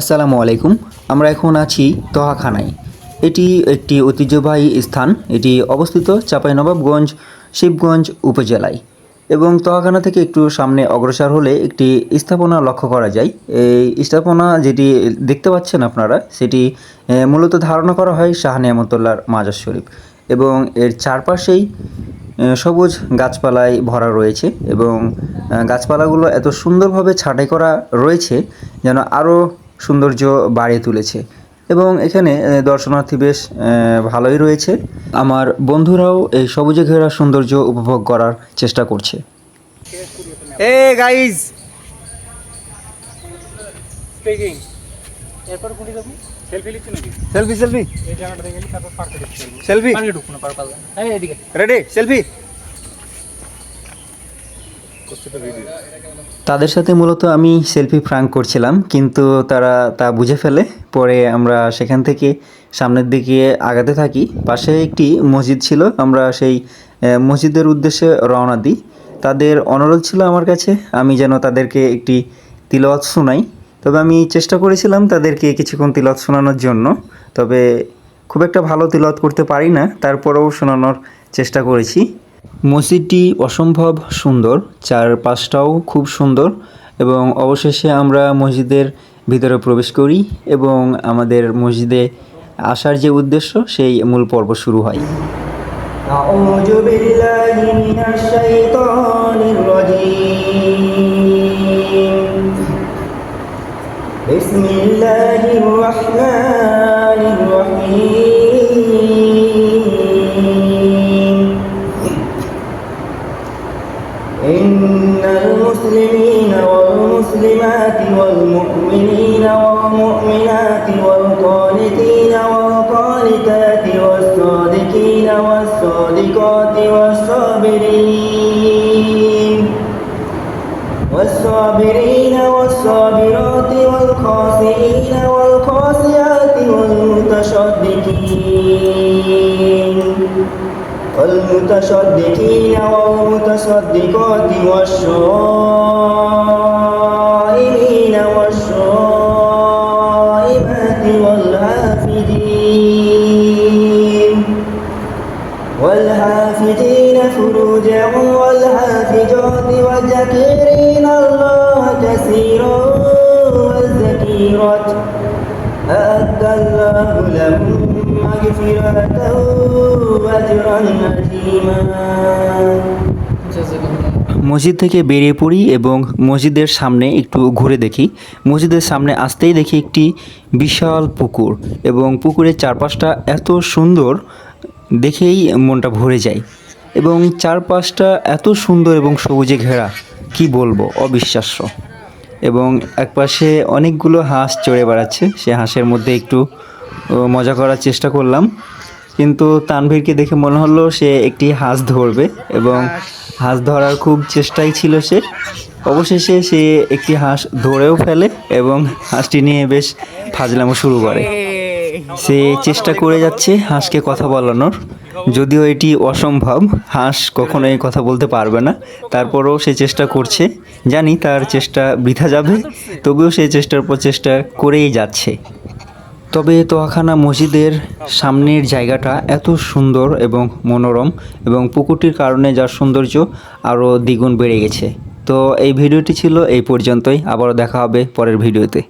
আসসালামু আলাইকুম। আমরা এখন আছি তোহাখানায় এটি একটি ঐতিহ্যবাহী স্থান। এটি অবস্থিত চাঁপাইনবাবগঞ্জ, শিবগঞ্জ উপজেলায়। এবং তোহাখানা থেকে একটু সামনে অগ্রসর হলে একটি স্থাপনা লক্ষ্য করা যায়। এই স্থাপনা যেটি দেখতে পাচ্ছেন আপনারা, সেটি মূলত ধারণা করা হয় শাহ নিয়ামতুল্লাহর মাজার শরীফ। এবং এর চারপাশেই সবুজ গাছপালায় ভরা রয়েছে এবং গাছপালাগুলো এত সুন্দরভাবে ছাঁটাই করা রয়েছে যেন আরও সৌন্দর্য বাড়িয়ে তুলেছে। এবং এখানে দর্শনার্থী বেশ ভালোই রয়েছে। আমার বন্ধুরাও এই সবুজে ঘেরা সৌন্দর্য উপভোগ করার চেষ্টা করছে। এ গাইজ সেলফি লিখছি সেলফি সেলফি এই জায়গাটা দেখে গেলি তারপর পার্কে দেখতে পারব সেলফি পার্কে ঢুকবো না পার পারবে হ্যাঁ এদিকে রেডি সেলফি তাদের সাথে মূলত আমি সেলফি ফ্রাঙ্ক করছিলাম, কিন্তু তারা তা বুঝে ফেলে। পরে আমরা সেখান থেকে সামনের দিকে আগাতে থাকি। পাশে একটি মসজিদ ছিল, আমরা সেই মসজিদের উদ্দেশ্যে রওনা দিই। তাদের অনুরোধ ছিল আমার কাছে, আমি যেন তাদেরকে একটি তিলওয়াত শোনাই। তবে আমি চেষ্টা করেছিলাম তাদেরকে কিছুক্ষণ তিলত শোনানোর জন্য। তবে খুব একটা ভালো তিলত করতে পারি না, তারপরেও শোনানোর চেষ্টা করেছি। মসজিদটি অসম্ভব সুন্দর চারপাশটাও খুব সুন্দর এবং অবশেষে আমরা মসজিদের ভিতরে প্রবেশ করি এবং আমাদের মসজিদে আসার যে উদ্দেশ্য সেই মূল পর্ব শুরু হয় أعوذ بالله من الشيطان الرجيم بسم الله الرحمن الرحيم إن المسلمين والمسلمات والمؤمنين والمؤمنات والقانتين والقانتات والصادقين والصادقات والصابرين والصابرين والصابرات والخاشعين والخاشعات والمتصدقين والمتصدقات والصائمين والصائمات والحافظين والحافظين فروجهم والحافظات والذاكرين الله كثيرا والذكيرات أعد الله لهم مغفرة وأجرا عظيما মসজিদ থেকে বেরিয়ে পড়ি এবং মসজিদের সামনে একটু ঘুরে দেখি মসজিদের সামনে আসতেই দেখি একটি বিশাল পুকুর এবং পুকুরের চারপাশটা এত সুন্দর দেখেই মনটা ভরে যায় এবং চারপাশটা এত সুন্দর এবং সবুজে ঘেরা কি বলবো অবিশ্বাস্য এবং একপাশে অনেকগুলো হাঁস চড়ে বেড়াচ্ছে সে হাঁসের মধ্যে একটু ও, মজা করার চেষ্টা করলাম। কিন্তু তানভীরকে দেখে মনে হলো সে একটি হাঁস ধরবে এবং হাঁস ধরার খুব চেষ্টাই ছিল সে। অবশেষে সে একটি হাঁস ধরেও ফেলে এবং হাঁসটি নিয়ে বেশ ফাজলামো শুরু করে। সে চেষ্টা করে যাচ্ছে হাঁসকে কথা বলানোর। যদিও এটি অসম্ভব, হাঁস কখনোই কথা বলতে পারবে না। তারপরেও সে চেষ্টা করছে। জানি তার চেষ্টা বৃথা যাবে, তবুও সে চেষ্টার পর চেষ্টা করেই যাচ্ছে। তবে তোয়াখানা মসজিদের সামনের জায়গাটা এত সুন্দর এবং মনোরম এবং পুকুরটির কারণে যার সৌন্দর্য আরও দ্বিগুণ বেড়ে গেছে। তো এই ভিডিওটি ছিল এই পর্যন্তই। আবারও দেখা হবে পরের ভিডিওতে।